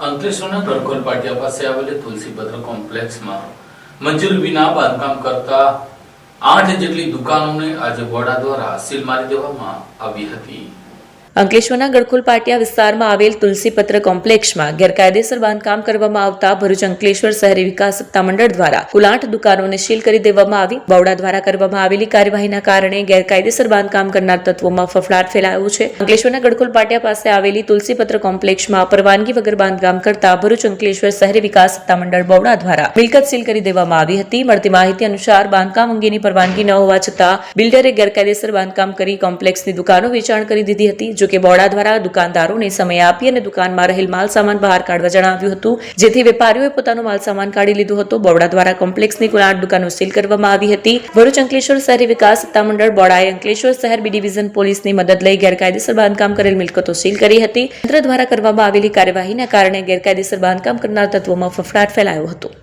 અંકલેશ્વરના ગણકોલ પાટિયા પાસે આવેલી તુલસીપત્ર કોમ્પ્લેક્સમાં મંજૂરી વિના બાંધકામ કરતા આઠ જેટલી દુકાનોને આજે વડા દ્વારા સીલ મારી દેવામાં આવી હતી. અંકલેશ્વરના ગડખોલ પાટિયા વિસ્તારમાં આવેલ તુલસીપત્ર કોમ્પ્લેક્ષમાં ગેરકાયદેસર બાંધકામ કરવામાં આવતા ભરૂચ અંકલેશ્વર શહેરી વિકાસ સત્તામંડળ દ્વારા કુલ આઠ દુકાનોને સીલ કરી દેવામાં આવી. બવડા દ્વારા કરવામાં આવેલી કાર્યવાહીના કારણે ગેરકાયદેસર બાંધકામ કરનાર તત્વોમાં ફફડાટ ફેલાયો છે. અંકલેશ્વરના ગડખોલ પાટિયા પાસે આવેલી તુલસીપત્ર કોમ્પ્લેક્ષમાં પરવાનગી વગર બાંધકામ કરતા ભરૂચ અંકલેશ્વર શહેરી વિકાસ સત્તામંડળ બવડા દ્વારા મિલકત સીલ કરી દેવામાં આવી હતી. મળતી માહિતી અનુસાર બાંધકામ અંગેની પરવાનગી ન હોવા છતાં બિલ્ડરે ગેરકાયદેસર બાંધકામ કરી કોમ્પ્લેક્ષની દુકાનો વેચાણ કરી દીધી હતી. જો કે બોર્ડા દ્વારા દુકાનદારોને સમય આપી અને દુકાનમાં રહેલ માલ સામાન બહાર કાઢવા જણાવ્યું હતું. જેથી વેપારીઓએ પોતાનો માલ સામાન કાઢી લીધો હતો. બોર્ડા દ્વારા કોમ્પ્લેક્સની કુલ આઠ દુકાનો સીલ કરવામાં આવી હતી. ભરૂચ અંકલેશ્વર શહેરી વિકાસ સત્તામંડળ બોર્ડાએ અંકલેશ્વર શહેર બી ડિવિઝન પોલીસની મદદ લઈ ગેરકાયદેસર બાંધકામ કરેલ મિલકતો સીલ કરી હતી. તંત્ર દ્વારા કરવામાં આવેલી કાર્યવાહીના કારણે ગેરકાયદેસર બાંધકામ કરનાર તત્વોમાં ફફડાટ ફેલાયો હતો.